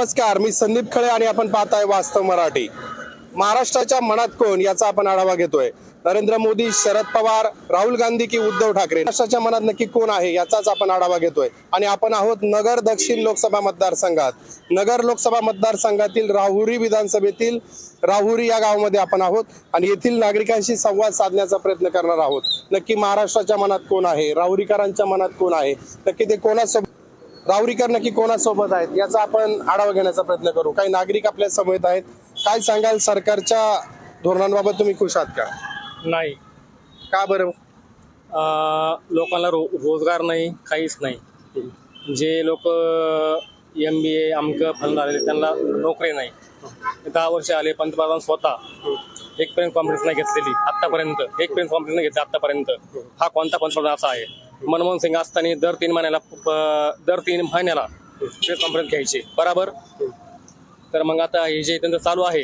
नमस्कार मी संदीप खळे आणि आपण पाहताय वास्तव मराठी. महाराष्ट्राच्या मनात कोण याचा आपण आढावा घेतोय. नरेंद्र मोदी शरद पवार राहुल गांधी की उद्धव ठाकरे. महाराष्ट्राच्या मनात नक्की कोण आहे याचाच आपण आढावा घेतोय. आणि आपण आहोत नगर दक्षिण लोकसभा मतदारसंघात. नगर लोकसभा मतदारसंघातील राहुरी विधानसभेतील राहुरी या गावामध्ये आपण आहोत. आणि येथील नागरिकांशी संवाद साधण्याचा प्रयत्न करणार आहोत. नक्की महाराष्ट्राच्या मनात कोण आहे? राहुरीकरांच्या मनात कोण आहे? नक्की ते कोणासोबत राहुरीकर नक्की कोणासोबत आहेत? याचा आपण आढावा घेण्याचा प्रयत्न करू. काही नागरिक आपल्यासमोर आहेत. काय सांगाल? सरकारच्या धोरणांबाबत तुम्ही खुश आहात का? नाही. का बरं? लोकांना रो रोजगार नाही काहीच नाही. जे लोक एम बी ए अमकं फंड आलेले त्यांना नोकरी नाही. दहा वर्ष आले पंतप्रधान स्वतः. एक पेन कॉन्फरन्स नाही घेतलेली आतापर्यंत एक पेन कॉन्फरन्स नाही घेतली आतापर्यंत हा कोणता पंतप्रधान असा आहे? मनमोहन सिंग असताना दर तीन महिन्याला दर तीन महिन्याला प्रेस कॉन्फरन्स घ्यायची. बराबर? तर मग आता हे जे त्यांचं चालू आहे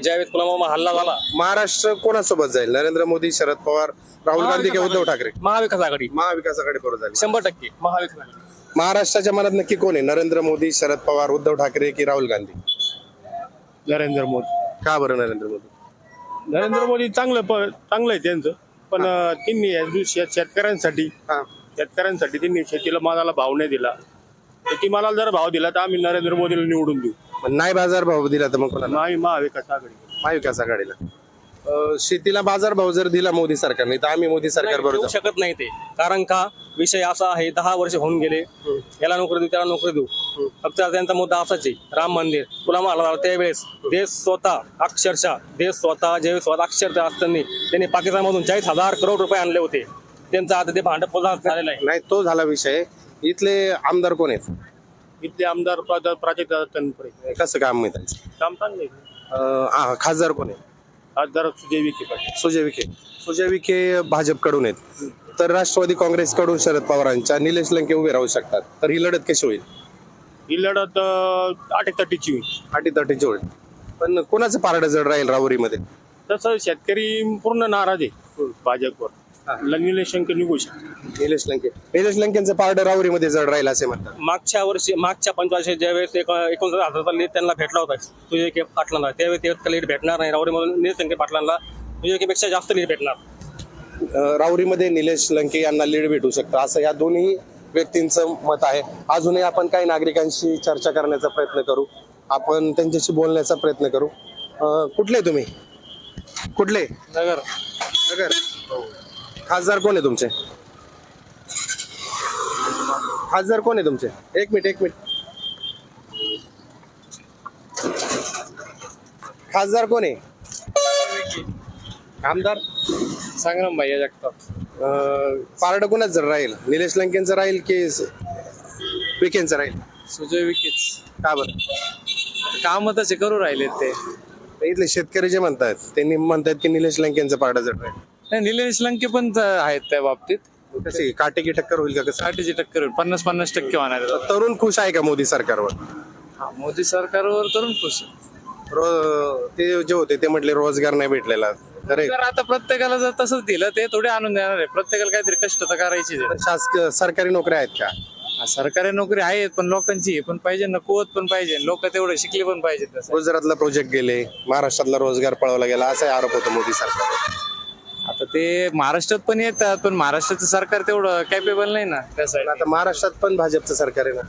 ज्यावेळेस पुलवामा हल्ला झाला. महाराष्ट्र कोणासोबत जाईल? नरेंद्र मोदी शरद पवार राहुल गांधी की उद्धव ठाकरे? महाविकास आघाडी. महाविकास आघाडी बरोबर जाईल. शंभर टक्के. महाविकास आघाडी. महाराष्ट्राच्या मनात नक्की कोण आहे? नरेंद्र मोदी शरद पवार उद्धव ठाकरे की राहुल गांधी? नरेंद्र मोदी. का बरं नरेंद्र मोदी? नरेंद्र मोदी चांगलं प- चांगलं आहे त्यांचं. पण अं, त्यांनी या दिवशी शेत- शेतकऱ्यांसाठी हा. शेतकऱ्यांसाठी त्यांनी शेतीला मालाला भाव नाही दिला. शेतीमालाला जर भाव दिला तर आम्ही नरेंद्र मोदीला निवडून देऊ. नाही बाजार भाव दिला तर मग कोणाला? आम्ही महाविकास आघाडी महाविकास आघाडीला. शेतीला बाजार भाव जर दिला मोदी सरकारने तर आम्ही मोदी सरकार बरोबर शकत नाही ते. कारण का? विषय असा आहे दहा वर्ष होऊन गेले. याला नोकरी देऊ त्याला नोकरी देऊ. फक्त त्यांचा मुद्दा असाच आहे. राम मंदिर आला होता त्यावेळेस. देश स्वतः अक्षरशः देश स्वतः जे स्वतः अक्षरशः असताना त्यांनी पाकिस्तानमधून चाळीस हजार करोड रुपये आणले होते. त्यांचं आता ते भांडप पुन्हा झालेलं आहे. नाही तो झाला विषय. इथले आमदार कोण आहेत? इथले आमदार प्राज- प्राजक्त तनपुरे कसं काम आहे त्यांचं? काम चांगलं खासदार कोण आहे? खासदार सुजय विखे पाटील. सुजय विखे. सुजय विखे भाजपकडून आहेत. तर राष्ट्रवादी काँग्रेसकडून शरद पवारांच्या निलेश लंके उभे राहू शकतात. तर ही लढत कशी होईल? ही लढत अटीतटीची होईल. अटीतटीची होईल. पण कोणाचं पारडं जड राहील राहुरीमध्ये? तसं शेतकरी पूर्ण नाराज आहे. भाजपवर. निलेश शंक निघू शकतो निलेश लंके. निलेश लंकेंचं पारडं राहुरीमध्ये जड राहील असे म्हणतात. मागच्या वर्षी मागच्या पंचवार्षिक ज्यावेळेस एक एकोणीस हजाराचा लीड त्यांना भेटला होता तुझे के पाटलांना. त्यावेळेस ते लीड भेटणार नाही. रावरीमधून निलेश लंके पाटलांना तुझे पेक्षा जास्त लीड भेटणार. अं, राहुरीमध्ये निलेश लंके यांना लीड भेटू शकतं. असं या दोन्ही व्यक्तींचं मत आहे. अजूनही आपण काही नागरिकांशी चर्चा करण्याचा प्रयत्न करू. आपण त्यांच्याशी बोलण्याचा प्रयत्न करू. अं, कुठले तुम्ही? कुठले? नगर. नगर. खासदार कोण आहे तुमचे? खासदार कोण आहे तुमचे? एक मिनिट एक मिनिट. खासदार कोण आहे? आमदार संग्राम भैया जगताप. अं, पारडं कोणाच जर राहील? निलेश लंकेंचं राहील की विखेंचं राहील? सुजय विकेच का बरं? काम तसे करू राहिले ते. इथले शेतकरी जे म्हणतात त्यांनी म्हणतात की निलेश लंकेंचं पारडं जड राहील. निलेश लंके पण आहेत त्या बाबतीत. कशी? काटेकी टक्कर होईल का कसं? साठीची टक्कर होईल. पन्नास पन्नास टक्के होणार आहे. तरुण खुश आहे का मोदी सरकारवर? हा, मोदी सरकारवर तरुण खुश आहे. रो- ते जे होते ते म्हटले रोजगार नाही भेटलेला. अरे तर आता प्रत्येकाला जर तसंच दिलं ते थोडे आणून देणार आहे. प्रत्येकाला काहीतरी कष्ट तर करायचीच आहे. शासकीय सरकारी नोकऱ्या आहेत का? हा, सरकारी नोकरी आहे पण लोकांची आहे. पण पाहिजे ना कुवत पण पाहिजे. लोक तेवढे शिकले पण पाहिजेत तसं. गुजरातला प्रोजेक्ट गेले महाराष्ट्रातला रोजगार पळवला गेला असा आरोप होतो मोदी सरकार आता ते महाराष्ट्रात पण येतात पण महाराष्ट्राचं सरकार तेवढं कॅपेबल नाही ना. त्यासाठी आता महाराष्ट्रात पण भाजपचं सरकार आहे ना.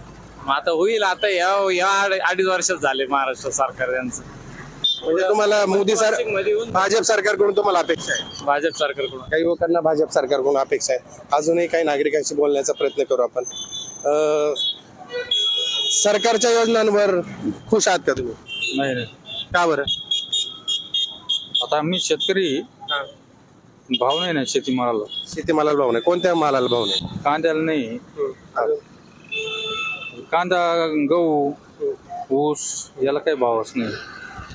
मग आता होईल आता या या अड- अडीच वर्षात झाले महाराष्ट्र सरकार यांचं म्हणजे तुम्हाला मोदी सरमध्ये येऊन भाजप सरकारकडून तुम्हाला अपेक्षा आहे? भाजप सरकारकडून. काही लोकांना भाजप सरकारकडून अपेक्षा आहे. अजूनही काही नागरिकांशी बोलण्याचा प्रयत्न करू आपण. अं, सरकारच्या योजनांवर खुश आहात का तुम्ही? नाही नाही. का बरं? आता आम्ही शेतकरी भाव नाही ना शेतीमालाला. शेतीमालाला भाव नाही. कोणत्या मालाला भाव नाही? कांद्याला नाही. कांदा गहू ऊस याला काही भावच नाही.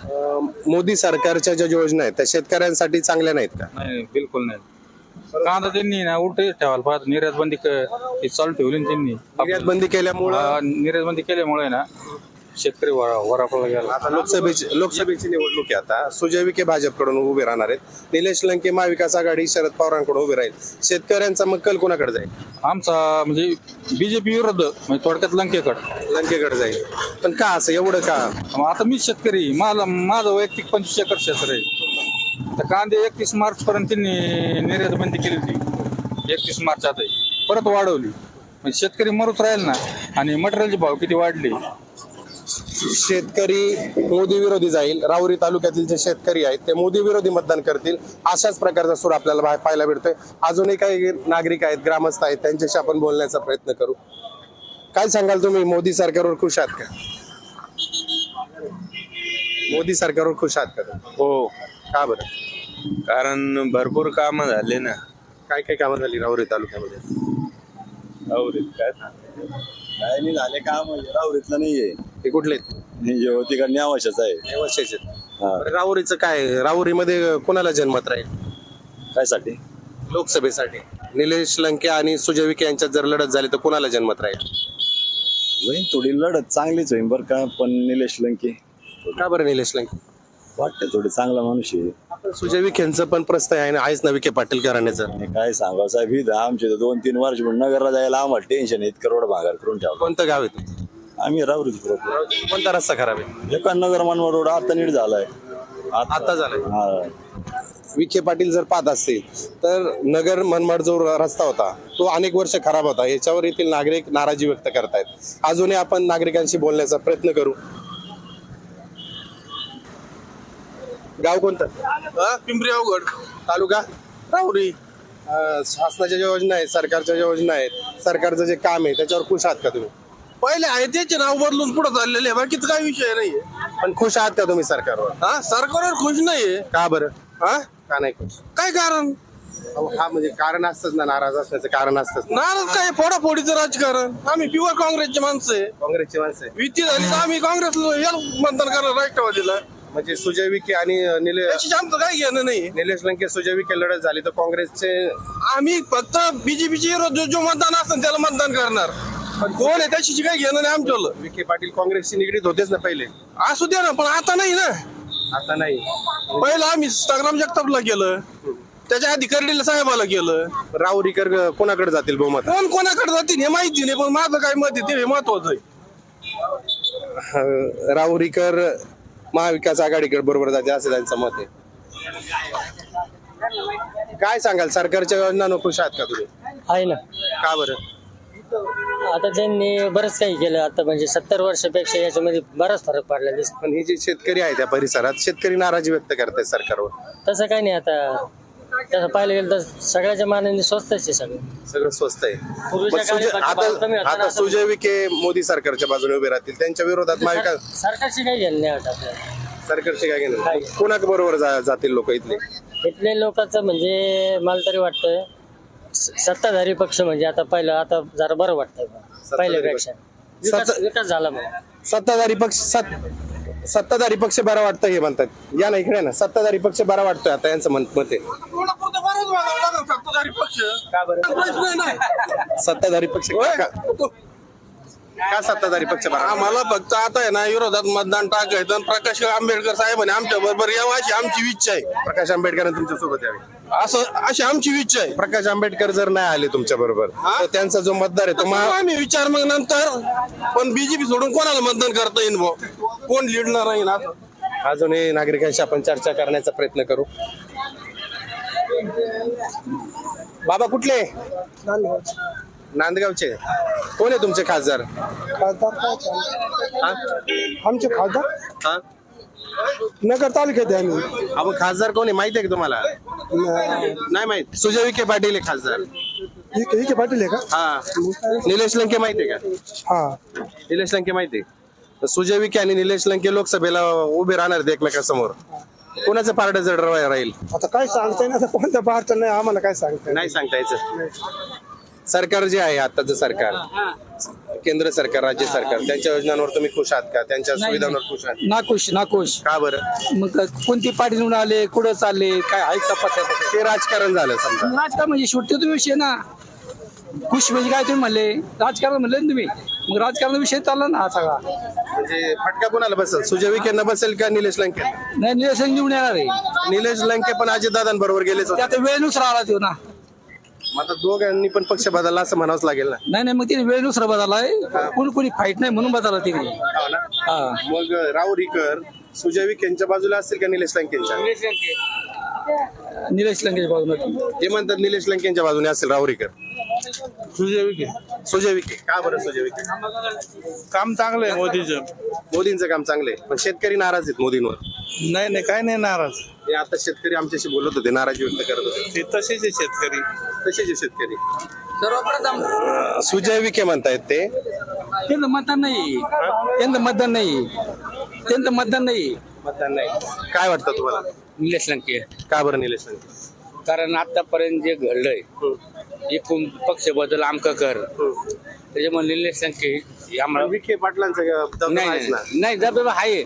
अं, मोदी सरकारच्या ज्या योजना आहेत त्या शेतकऱ्यांसाठी चांगल्या नाहीत का? नाही बिलकुल नाही. कांदा त्यांनी ना उलट ठेवायला पाहत निर्यात बंदी चालू ठेवली ना त्यांनी. निर्यात बंदी केल्यामुळं? निर्यात बंदी केल्यामुळे ना शेतकरी वर- वरापला गेला. आता लोकसभेची लोकसभेची निवडणूक आहे आता. सुजय विखे भाजपकडून उभे राहणार आहेत. निलेश लंके महाविकास आघाडी शरद पवारांकडून उभे राहील. शेतकऱ्यांचा मग कल कोणाकडे जाईल? आमचा म्हणजे बीजेपी विरुद्ध म्हणजे थोडक्यात लंकेकड. लंकेकडे जाईल. पण का असं? एवढं का? मग आता मी शेतकरी. मला माझं वैयक्तिक पंचवीस एकर क्षेत्र आहे. तर कांदे एकतीस मार्च पर्यंत त्यांनी निर्यात बंदी केली होती. एकतीस मार्च आता परत वाढवली. म्हणजे शेतकरी मरूच राहील ना? आणि मटेरियलचे भाव किती वाढले? शेतकरी मोदी विरोधी जाईल राहुरी तालुक्यातील जे शेतकरी आहेत ते मोदी विरोधी मतदान करतील अशाच प्रकारचा सूर आपल्याला बाहेर पाहायला भेटतोय अजूनही काही नागरिक आहेत ग्रामस्थ आहेत त्यांच्याशी आपण बोलण्याचा प्रयत्न करू. काय सांगाल तुम्ही? मोदी सरकारवर खुश आहात का? मोदी सरकारवर खुश आहात का? तुम्ही? हो. का बरं? कारण भरपूर कामं झाले ना. काय काय कामं झाली राहुरी तालुक्यामध्ये? काय नाही झाले काम. राहुरीतलं नाहीये. हे कुठले? आहेत? जे होती का न्यावशाच आहे. आहेत. हा. बरं, राहुरीचं काय? राहुरीमध्ये कोणाला जन्मत राहील? काय साठी लोकसभेसाठी. निलेश लंके आणि सुजय विखे यांच्यात जर लढत झाली तर कोणाला जन्मत राहील? होईन थोडी लढत चांगलीच होईन बरं का पण निलेश लंके. का बरं निलेश लंके? वाटतं थोडी चांगला माणूस आहे. सुजय विखेंचं पण प्रस्ताव आहे ना आहेच ना विखे पाटील घराण्याचं आणि काय सांगावं साहेब ही आमचे तर दोन तीन वर्ष म्हणून नगरला जायला आम्हाला टेन्शन इतकं रोड भागार करून ठेवलं. कोणतं गाव आहे तुमचं? आम्ही फिरतो कोणता रस्ता खराब आहे? एका नगर मनोर रोड आता नीट झालाय. आता झालाय? हा. विखे पाटील जर पाहत असतील तर नगर मनमाड जो रस्ता होता तो अनेक वर्ष खराब होता. याच्यावर येथील नागरिक नाराजी व्यक्त करतायत. अजूनही आपण नागरिकांशी बोलण्याचा प्रयत्न करू. गाव कोणतं? पिंपरी अवघड. तालुका? राहुरी. अं, शासनाच्या ज्या योजना आहेत सरकारच्या ज्या योजना आहेत सरकारचं जे काम आहे त्याच्यावर खुश आहात का तुम्ही? पहिले आहे त्याचे नाव बदलून पुढे चाललेले बाकीच काय विषय नाहीये. पण खुश आहात का तुम्ही सरकारवर? हा सरकारवर खुश नाहीये. का बरं? हा? का नाही खुश? काय कारण? अहो, हा म्हणजे कारण असतंच ना नाराज असण्याचं कारण असतंच ना. नाराज काय? फोडाफोडीचं राजकारण. आम्ही प्युअर काँग्रेसचे माणसं आहे. काँग्रेसची माणसं आहे. युती झाली तर आम्ही काँग्रेसला याला मतदान करणार राष्ट्रवादीला. म्हणजे सुजय विखे आणि अं, निले त्याची आमचं काय घेणं नाही निलेश लंके सुजय विखे लढत झाली तर काँग्रेसचे आम्ही फक्त बीजेपीचे जो जो मतदान असतं त्याला मतदान करणार. कोण आहे? त्याशी काही घेणं नाही आमच्याला विखे पाटील काँग्रेसशी निगडीत होतेच ना पहिले. असू द्या ना पण आता नाही ना. आता नाही. पहिलं आम्ही संग्राम जगतापला केलं त्याच्या आधी कर्डीला साहेबाला केलं राहुरीकर ग- कोणाकडे जातील बहुमत? कोण कोणाकडे जातील हे माहिती नाही पण माझं काय मत आहे ते महत्वाचं आहे. अं, राहुरीकर महाविकास आघाडीकडे बरोबर जाते असं त्यांचं मत आहे. काय सांगाल? सरकारच्या योजना खुश आहात का तुम्ही? आहे ना. का बरं? आता त्यांनी बरंच काही केलं. आता म्हणजे सत्तर वर्षापेक्षा याच्यामध्ये बराच फरक पडला दिसतो. पण हे जे शेतकरी आहेत त्या परिसरात शेतकरी नाराजी व्यक्त करतात सरकारवर. तसं काही नाही आता. तसं पाहायला गेलं तर सगळ्याच्या मानाने स्वस्तच आहे सगळं. सगळं स्वस्त आहे. पूर्वीच्या मग सुजय- काळी भाव कमी आता होता ना, आता आता सुजय विखे मोदी सरकारच्या बाजूने उभे राहतील. त्यांच्या विरोधात महाविकास सरकारशी काही घेणं नाही आता. आपल्याला सरकारचे काय घेणार काय? कोणा बरोबर जा- जातील लोक इथले? इथले लोकांचं म्हणजे मला तरी वाटतंय सत्ताधारी पक्ष म्हणजे आता पहिलं आता जरा बरं वाटतंय. पहिल्यापेक्षा. विकास सत्ता- विकास झाला मग सत्ताधारी पक्ष सत सत्ताधारी पक्ष बरा वाटतं हे म्हणतात. या ना इकडे ना. सत्ताधारी पक्ष बरा वाटतोय आता यांचं मत मत आहे. बरंच लागेल सत्ताधारी पक्ष प्रश्न नाही. सत्ताधारी पक्ष का- का का सत्ताधारी पक्ष बरा आम्हाला फक्त आता आहे ना विरोधात मतदान टाकायचं आणि प्रकाश आंबेडकर साहेबांनी आमच्या बरोबर यावं अशी आमची इच्छा आहे. प्रकाश आंबेडकर तुमच्यासोबत यावे. असं अशी आमची इच्छा आहे. प्रकाश आंबेडकर जर नाही आले तुमच्या बरोबर तर त्यांचा जो मतदार आहे तो मग महा आम्ही विचार मग नंतर. पण बीजेपी सोडून कोणाला मतदान करता येईल भाऊ? कोण लिडणार आहे ना? अजूनही नागरिकांशी आपण चर्चा करण्याचा प्रयत्न करू. बाबा कुठले? नांदगावचे. कोण आहे तुमचे खासदार? हा? आमचे खासदार? हा? नगर तालुक्यात आहे आम्ही. अहो खासदार कोण आहे? माहिती आहे का तुम्हाला? नाही. माहीत. सुजय विखे पाटील आहे खासदार. हिके पाटील आहे का? हा. निलेश लंके माहिती आहे का? हा. निलेश लंके माहिती आहे. सुजय विखे आणि निलेश लंके लोकसभेला उभे राहणार आहेत एकमेकांसमोर. कोणाचं पारड जड राहील? आता काय सांगताय ना आता कोणत्या पार्ट नाही आम्हाला काय सांगताय नाही सांगता यायचं. सरकार जे आहे आताचं सरकार केंद्र सरकार राज्य सरकार त्यांच्या योजनांवर तुम्ही खुश आहात का? त्यांच्या सुविधांवर खुश आहात? नाखुश नाखुश. का बरं? मग कोणती पार्टी निवडून आले कुठं चालले काय आहे का ते राजकारण झालं समजा. राजकारण म्हणजे शेवटी तुम्ही विषय ना. खुश म्हणजे काय तुम्ही म्हणले? राजकारण म्हणले ना तुम्ही. मग राजकारण विषय चालला ना हा सगळा. म्हणजे फटका कोणाला बसेल? सुजय विखेंना बसेल का निलेश लंके नाही निरसन निवडून येणार आहे. निलेश लंके पण अजितदादांबरोबर होते. ते आता वेळेनुसार आला तो ना. मग आता दोघांनी पण पक्ष बदलला असं म्हणावंच लागेल ना. नाही नाही मग तिने वेळेनुसार बदललाय. कोणी कोणी फाईट नाही म्हणून बदलला तिने हो ना? हा. मग राव रिकर सुजय विखेंच्या बाजूला असतील का निलेश लंकेंच्या निलेश लंकेच्या बाजूला. ते म्हणतात निलेश लंकेंच्या बाजूने असेल राव रिकर सुजय विखे. सुजय विखे. का बरं सुजय विखे? काम चांगलं आहे मोदीचं. मोदींचं काम चांगलंय पण शेतकरी नाराज आहेत मोदींवर. नाही नाही काय नाही नाराज. हे आता शेतकरी आमच्याशी बोलत होते नाराजी व्यक्त करत होते. ते तसेच आहे शेतकरी. तसेच आहे शेतकरी. सर्वप्रथम सुजय विखे म्हणतायत ते. त्यांचं मतदान नाही. त्यांचं मतदान नाही. त्यांचं मतदान नाही. मतदान नाही. काय वाटतं तुम्हाला? निलेश लंके. का बरं निलेश लंके? कारण आतापर्यंत जे घडलंय एकूण पक्ष बदल आमका कर. त्याच्यामुळे निलेश लंके आम्हाला विखे पाटलांचं दबदबा नाही आहेच ना. नाही नाही दबदबा आहे.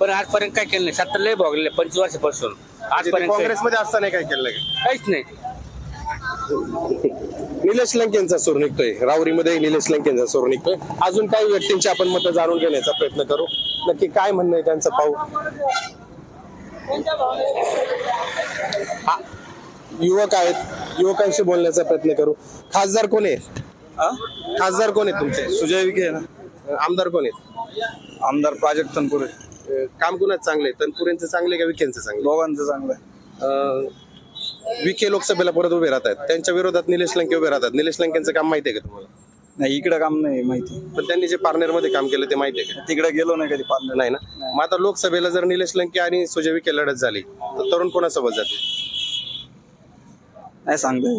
पण आजपर्यंत काय केलं नाही? सत्तर लय भोगले पंचवीस वर्षापासून. म्हणजे ते आजपर्यंत काही- काँग्रेसमध्ये असताना काय केलं का? काहीच नाही. निलेश लंकेंचा सूर निघतोय. रावरीमध्ये निलेश लंकेंचा सूर निघतोय. अजून काही व्यक्तींची आपण मतं जाणून घेण्याचा प्रयत्न करू. नक्की काय म्हणणं आहे त्यांचं पाहू. हा, युवक आहेत. युवकांशी बोलण्याचा प्रयत्न करू. खासदार कोण आहेत खासदार कोण आहेत तुमचे? सुजय विखे ना. आमदार कोण आहेत? आमदार प्राजक्त तनपुरे. अं, काम कुणाच चांगले तनपुरेंचं चांगले का विखेंचं चांगले दोघांचं चांगलं आहे अं, विखे लोकसभेला परत उभे राहतात. त्यांच्या विरोधात निलेश लंके उभे राहतात. निलेश लंकेंचं काम माहिती आहे का तुम्हाला? नाही इकडं काम नाही माहिती. पण त्यांनी जे पारनेरमध्ये काम केलं ते माहिती आहे का? तिकडे गेलो नाही कधी पार्लर. नाही ना? मग आता लोकसभेला जर निलेश लंके आणि सुजय विखे लढत झाली तर तरुण कोणासोबत जाते नाही सांगता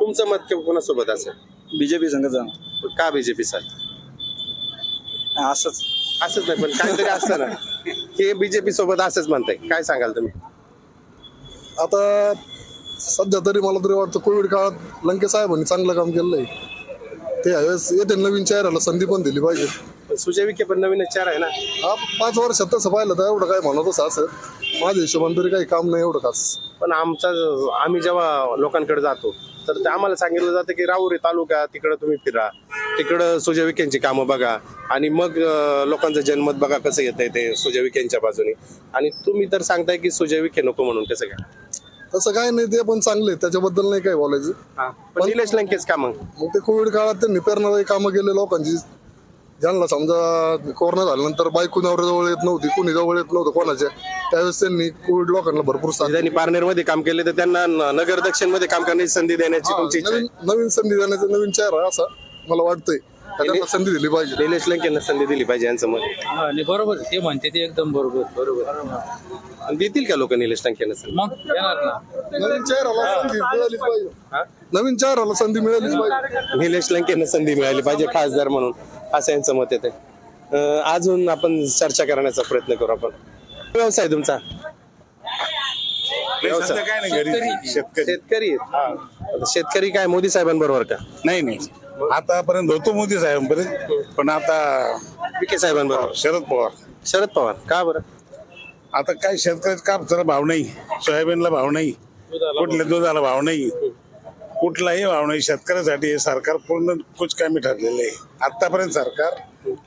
तुमचं मत कोणासोबत असेल? बीजेपी संघ जाणार का बीजेपी साठी असंच. असंच नाही पण काहीतरी असतं ना. हे बीजेपी सोबत असंच म्हणताय. काय सांगाल तुम्ही? आता सध्या तरी मला तरी वाटतं कोविड काळात लंके साहेबांनी चांगलं काम केलं आहे ते यावेळेस येते नवीन चेहऱ्याला संधी पण दिली पाहिजे. पण सुजय विखे पण नवीन चार आहे ना? हा पाच वर्षात तसं पाहिलं तर एवढं काय म्हणत असं असं. माझ्या हिशोबाने तरी काही काम नाही एवढं खास. पण आमचा आम्ही जेव्हा लोकांकडे जातो तर ते आम्हाला सांगितलं जातं की राहुरी तालुका तिकडं तुम्ही फिरा. तिकडं सुजय विखेंची कामं बघा. आणि मग लोकांचं जनमत बघा कसं येतंय ते सुजय विखेंच्या बाजूने. आणि तुम्ही तर सांगताय की सुजय विखे नको म्हणून कसं काय? तसं काय नाही ते पण चांगले त्याच्याबद्दल नाही काही बोलायचं. पण निलेश लंकेच का मग? मग ते कोविड काळात त्यांनी पेरणारी कामं केले लोकांची ज्यांना समजा कोरोना झाल्यानंतर बायको नवऱ्या जवळ येत नव्हती कोणी जवळ येत नव्हतं कोणाच्या त्यावेळेस त्यांनी कोविड लोकांना भरपूर साथ ज्यांनी पारनेरमध्ये काम केले तर त्यांना न- नगर दक्षिणमध्ये काम करण्याची संधी देण्याची तुमची इच्छा आहे. नवीन नवीन संधी देण्याचा नवीन चेहरा असा मला वाटतंय. का त्यांना संधी दिली पाहिजे. निलेश लंकेंना संधी दिली पाहिजे यांचं मत. हा, बरोबर आहे. ते म्हणते ते एकदम बरोबर बरोबर. आणि देतील का लोक निलेश लंकेंना संधी? मग येणार ना. नवीन चेहऱ्याला संधी मिळालीच पाहिजे. नवीन चेहऱ्याला संधी मिळालीच पाहिजे. निलेश लंकेंना संधी मिळाली पाहिजे खासदार म्हणून. असं यांचं मत येते अजून आपण चर्चा करण्याचा प्रयत्न करू आपण. व्यवसाय तुमचा? व्यवसाय. काय नाही घरी शेतकरी. शेतकरी. आहेत. आता शेतकरी काय मोदी साहेबांबरोबर का? नाही नाही. आतापर्यंत होतो मोदी साहेबांपर्यंत पण आता विखे साहेबांबरोबर. शरद पवार. शरद पवार. का बरं? आता काय शेतकऱ्याचा कापसाला भाव नाही. सोयाबीनला भाव नाही. कुठल्या दुधाला भाव नाही. कुठलाही भाव नाही शेतकऱ्यासाठी हे सरकार पूर्ण कुचकामी ठरलेलं आहे. आतापर्यंत सरकार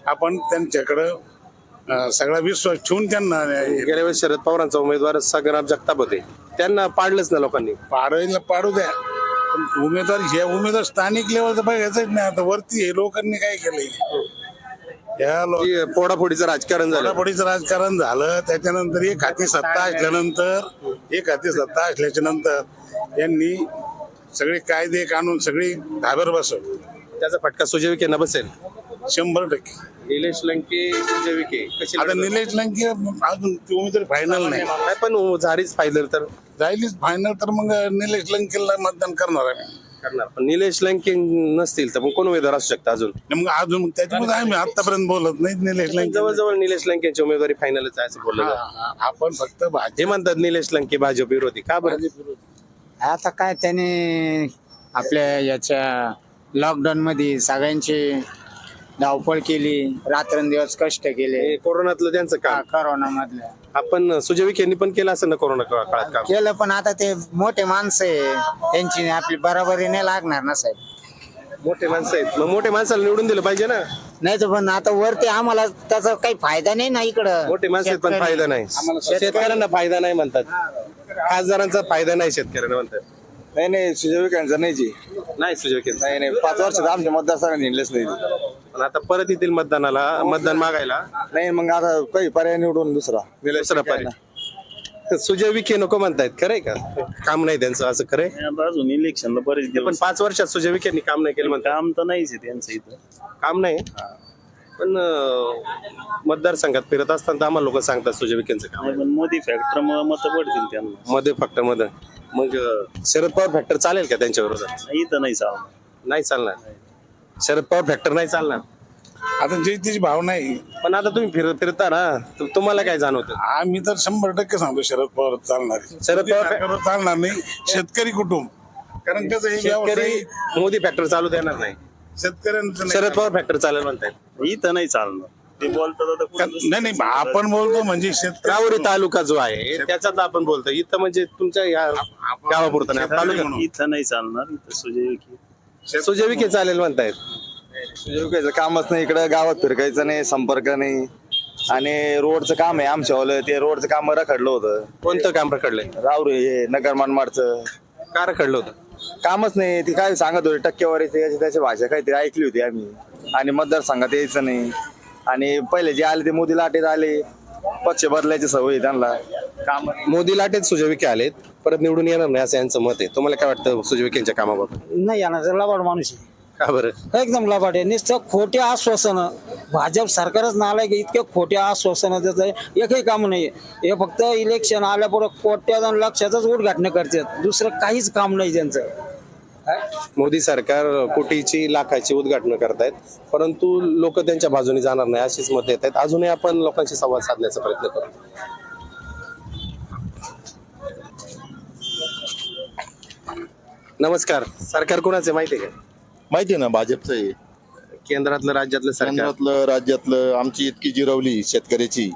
आपण त्यांच्याकडं सगळा विश्वास ठेवून त्यांना गेल्या वेळेस शरद पवारांचा उमेदवार संग्राम जगताप होते. त्यांना पाडलंच ना लोकांनी. पाडायला पाडू द्या. पण उमेदवार हे उमेदवार स्थानिक लेवलचं बघायचंच नाही. आता वरती हे लोकांनी काय केलंय? या लोक जी फोडाफोडीचं राजकारण झालं. फोडाफोडीचं राजकारण झालं. त्याच्यानंतर एक हाती सत्ता असल्यानंतर एक हाती सत्ता असल्याच्या नंतर यांनी सगळे कायदे कानून सगळी धाब्यावर बसवली त्याचा फटका सुजय विखेंना बसेल? शंभर टक्के. निलेश लंके सुजय विखे कशी आता लढत? निलेश लंके अजून ती उमेदवारी फायनल नाही. काय पण झालीच फायनल तर. राहिलीच फायनल तर मग निलेश लंकेला मतदान करणार आहे. करणार. पण निलेश लंके नसतील तर मग कोण उमेदवार असू शकता अजून? आणि मग अजून त्याच्यामुळे आम्ही आतापर्यंत बोलत नाही निलेश लंके जवळजवळ निलेश लंकेची उमेदवारी फायनलच आहे असं बोललं जातं. हा, हा, आपण फक्त भाजप हे म्हणतात निलेश लंके भाजप विरोधी. का बरं? आता काय त्याने आपल्या याच्या लॉकडाऊन मध्ये सगळ्यांची धावपळ केली रात्रंदिवस कष्ट केले. हे कोरोनातलं त्यांचं काम. करोना मधल्या आपण सुजय विखे यांनी पण केलं असं ना कोरोना काळ- काळात काम? केलं पण आता ते मोठे माणसं आहे. त्यांची आपली बरोबरी नाही लागणार ना साहेब. मोठे माणसं आहेत. मग मोठे माणसाला निवडून दिलं पाहिजे ना. नाही तर पण आता वरती आम्हाला त्याचा काही फायदा नाही ना इकडं. मोठे माणसं आहेत, पण फायदा नाही. शेतकऱ्यांना फायदा नाही म्हणतात. खासदारांचा फायदा नाही शेतकऱ्यांना म्हणतात नाही नाही सुजय नाही जी. नाही सुजय नाही नाही पाच वर्षात आमच्या मतदारसंघात हिंडलेच नाही पण आता परत येतील मतदानाला मतदान मागायला. नाही मग आता काही पर्याय निवडून दुसरा. दुसरा पर्याय. सुजय विखे नको म्हणतायत खरंय का? काम नाही त्यांचं असं खरंय? अजून इलेक्शनला बरेच ते पण पाच वर्षात सुजय विखेंनी काम नाही केलं म्हणतात. काम तर नाहीच आहे त्यांचं इथं. काम नाही? पण अं, मतदारसंघात फिरत असताना तर आम्हाला लोक सांगतात सुजय विखेंचं काम. पण मोदी फॅक्टर मुळे मत पडतील त्यांना. मध्ये फक्त मध्ये मग अं, शरद पवार फॅक्टर चालेल का त्यांच्या विरोधात? इथं नाही चालणार. नाही चालणार. शरद पवार फॅक्टर नाही चालणार. आता जे तिची भाव नाही पण आता तुम्ही फिरत फिरता ना तर तुम्हाला काय जाणवतं? आम्ही तर शंभर टक्के सांगतो शरद पवार चालणार आहे. शरद पवार- सरकारवर चालणार नाही शेतकरी कुटुंब. कारण कसं आहे, शेतकरी व्यवसाय मोदी फॅक्टर चालू देणार नाही. शेतकऱ्यांचं नाही. शरद पवार फॅक्टर चालेल म्हणतायत. इथं नाही चालणार. ते बोलतात नाही नाही आपण बोलतो म्हणजे शेतकरी राहुरी तालुका जो आहे त्याच्यात आपण बोलतो. इथं म्हणजे तुमच्या या गावापुरतं नाही तालुक्यात. इथं नाही चालणार इथं सुजय विखे. सुजय विखे चालेल म्हणतायत. सुजय कामच नाही इकडं गावात फिरकायचं नाही संपर्क नाही. आणि रोडचं काम आहे आमच्या ते रोडचं काम रखडलं होतं. कोणतं काम रखडलंय? रावरे हे नगर मनमाडचं. का रखडलं होतं? कामच नाही ती काय सांगत होते टक्केवारी त्याची त्याची भाषा काहीतरी ऐकली होती आम्ही. आणि मतदारसंघात यायचं नाही. आणि पहिले जे आले ते मोदी लाटेत आले. पक्ष बदलायची सवय आहे त्यांना. काम मोदी लाटेत सुजय विखे आलेत. परत निवडून येणार नाही असं यांचं मत आहे. तुम्हाला काय वाटतं सुजय विखेंच्या कामाबाबत? नाही येणार लबाड माणूस आहे. का बरं? एकदम लबाड आहे. नुसतं खोटे आश्वासन. भाजप सरकारच नालाय की इतके खोटे आश्वासन देत एकही काम नाही हे फक्त इलेक्शन आल्यापुढे कोट्यात लक्षातच उद्घाटन करतात. दुसरं काहीच काम नाही त्यांचं. मोदी सरकार कोटीची लाखाची उद्घाटन करतायत. परंतु लोक त्यांच्या बाजूने जाणार नाही अशीच मत येत आहेत. अजूनही आपण लोकांशी संवाद साधण्याचा प्रयत्न करू. नमस्कार. सरकार कोणाचे माहिती आहे का? माहिती ना भाजपचं आहे. केंद्रातलं राज्यातलं सरकार. केंद्रातलं राज्यातलं आमची इतकी जिरवली शेतकऱ्याची.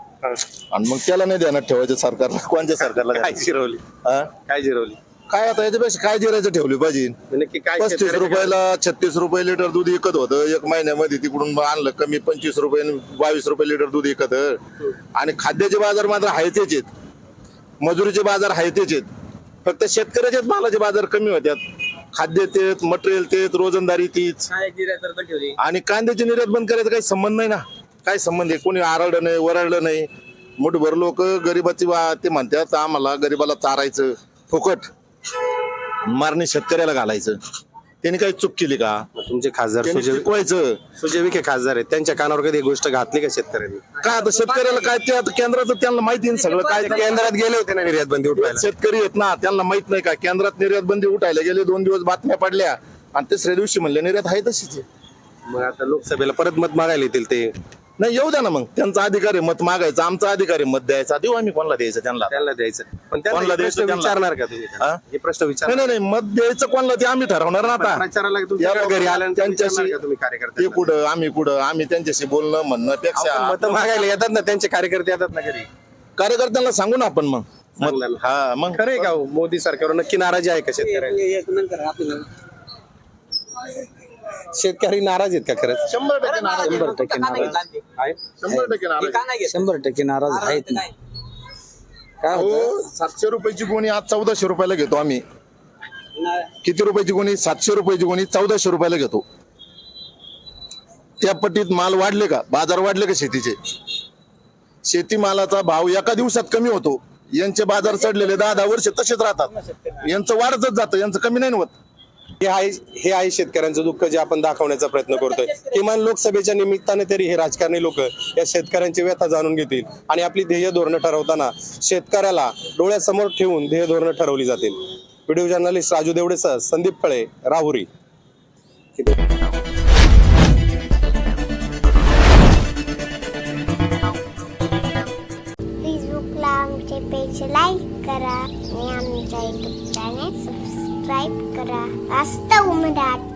आणि मग त्याला नाही देणार ठेवायचं सरकारला कोणत्या सरकारला काय? जिरवली? हा? काय जिरवली? काय आता याच्यापेक्षा काय जिरायचं ठेवली पाहिजे? नक्की काय पस्तीस शेतकऱ्याचे रुपयाला छत्तीस रुपये लिटर दूध विकत होतं. एक महिन्यामध्ये तिकडून आणलं. कमी पंचवीस रुपये बावीस रुपये लिटर दूध विकत. आणि खाद्याचे बाजार मात्र आहे तेच आहेत. मजुरीचे बाजार आहे तेच आहेत. फक्त शेतकऱ्याचेच मालाचे बाजार कमी होत्यात. खाद्य तेच मटेरियल तेच रोजंदारी तीच. आणि कांद्याची निर्यात बंद करायचा काही संबंध नाही ना. काय संबंध आहे? कोणी आरडलं नाही वरडलं नाही. मुठभर लोक गरीबाची वा ते म्हणतात आम्हाला गरीबाला चारायचं. फुकट. मारणे शेतकऱ्याला घालायचं. त्यांनी काही चूक केली का? तुमचे खासदार त्यांनी सुजय शिकवायचं. सुजय विखे खासदार आहेत. त्यांच्या कानावर कधी ही गोष्ट घातली का शेतकऱ्यांनी? काय आता शेतकऱ्याला काय ते आता केंद्राचं त्यांना माहिती आहे ना सगळं? काय केंद्रात गेले होते ना निर्यात बंदी उठवायला शेतकरी आहेत ना त्यांना माहीत नाही का? केंद्रात निर्यात बंदी उठायला गेले दोन दिवस बातम्या पडल्या. आणि तिसऱ्या दिवशी म्हणले निर्यात आहे तशीच आहे. मग आता लोकसभेला परत मत मागायला येतील ते. नाही येऊ द्या ना मग. त्यांचा अधिकार आहे मत मागायचं. आमचा अधिकार आहे मत द्यायचा. देऊ आम्ही कोणाला द्यायचं त्यांना. त्यांना द्यायचं. पण त्यांना कोणाला प्रश्न द्यायचं त्यांना? विचारणार का तुम्ही? हा? हे प्रश्न विचार नाही नाही नाही. मत द्यायचं कोणाला ते आम्ही ठरवणार ना आता. प्रचाराला तुमच्या या घरी आल्यानंतर त्यांच्याशी विचारणार का तुम्ही ते कार्यकर्ते कुठं आम्ही कुठं आम्ही त्यांच्याशी बोलणं म्हणण्यापेक्षा मत मागायला येतात ना त्यांचे कार्यकर्ते येतात ना घरी. कार्यकर्त्यांना सांगू ना आपण मग. ना. हा मग. खरंय का हो? मोदी सरकारवर नक्की नाराजी आहे का शेतकऱ्यांची? शेतकरी नाराज आहेत का खरंच? शंभर टक्के नाराज. शंभर टक्के नाराज. आहे? शंभर टक्के नाराज आहे. शंभर टक्के नाराज आहेत ना. काय? होतं? अहो, सातशे रुपयाची गोणी आज चौदाशे रुपयाला घेतो आम्ही. किती रुपयाची गोणी? सातशे रुपयाची गोणी चौदाशे रुपयाला घेतो. त्या पट्टीत माल वाढले का? बाजार वाढले का शेतीचे? शेतीमालाचा भाव एका दिवसात कमी होतो. यांचे बाजार चढलेले दहा दहा वर्ष तसेच राहतात. यांचं वाढतच जातं. यांचं कमी नाही होत. हे आहे हे आहे शेतकऱ्यांचं दुःख जे आपण दाखवण्याचा प्रयत्न करतोय. किमान लोकसभेच्या निमित्ताने तरी हे राजकारणी लोक या शेतकऱ्यांची व्यथा जाणून घेतील आणि आपली ध्येय धोरणं ठरवताना शेतकऱ्याला डोळ्यासमोर ठेवून ध्येय धोरणं ठरवली जातील. व्हिडिओ जर्नलिस्ट राजू देवडेसह संदीप फळे राहुरी. फेसबुकला आमचे पेज लाईक करा. सबस्क्राईब करा. वास्तव मराठी